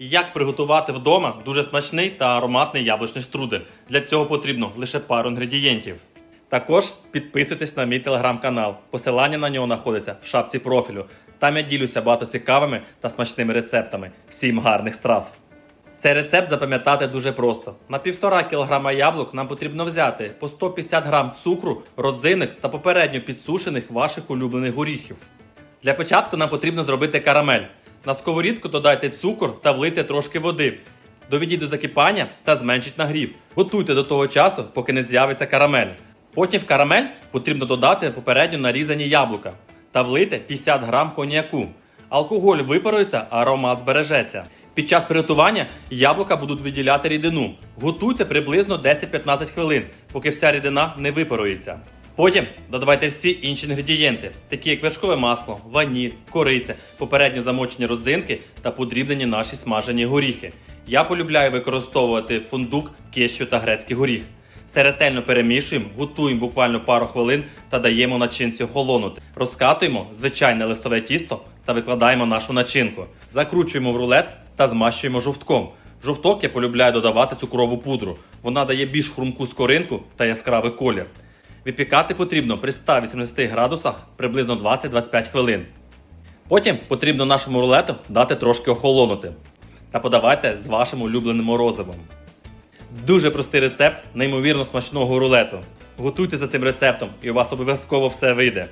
Як приготувати вдома дуже смачний та ароматний яблучний штрудель. Для цього потрібно лише пару інгредієнтів. Також підписуйтесь на мій телеграм-канал. Посилання на нього знаходиться в шапці профілю. Там я ділюся багато цікавими та смачними рецептами. Всім гарних страв! Цей рецепт запам'ятати дуже просто. На 1,5 кг яблук нам потрібно взяти по 150 г цукру, родзинок та попередньо підсушених ваших улюблених горіхів. Для початку нам потрібно зробити карамель. На сковорідку додайте цукор та влийте трошки води. Доведіть до закипання та зменшіть нагрів. Готуйте до того часу, поки не з'явиться карамель. Потім в карамель потрібно додати попередньо нарізані яблука та влити 50 грам коньяку. Алкоголь випарується, а аромат збережеться. Під час приготування яблука будуть виділяти рідину. Готуйте приблизно 10-15 хвилин, поки вся рідина не випарується. Потім додавайте всі інші інгредієнти, такі як вершкове масло, ваніль, кориця, попередньо замочені родзинки та подрібнені наші смажені горіхи. Я полюбляю використовувати фундук, кещу та грецький горіх. Все ретельно перемішуємо, готуємо буквально пару хвилин та даємо начинці охолонути. Розкатуємо звичайне листове тісто та викладаємо нашу начинку. Закручуємо в рулет та змащуємо жовтком. Жовток я полюбляю додавати цукрову пудру. Вона дає більш хрумку скоринку та яскравий колір. Випікати потрібно при 180 градусах приблизно 20-25 хвилин. Потім потрібно нашому рулету дати трошки охолонути. Та подавайте з вашим улюбленим морозивом. Дуже простий рецепт неймовірно смачного рулету. Готуйте за цим рецептом, і у вас обов'язково все вийде.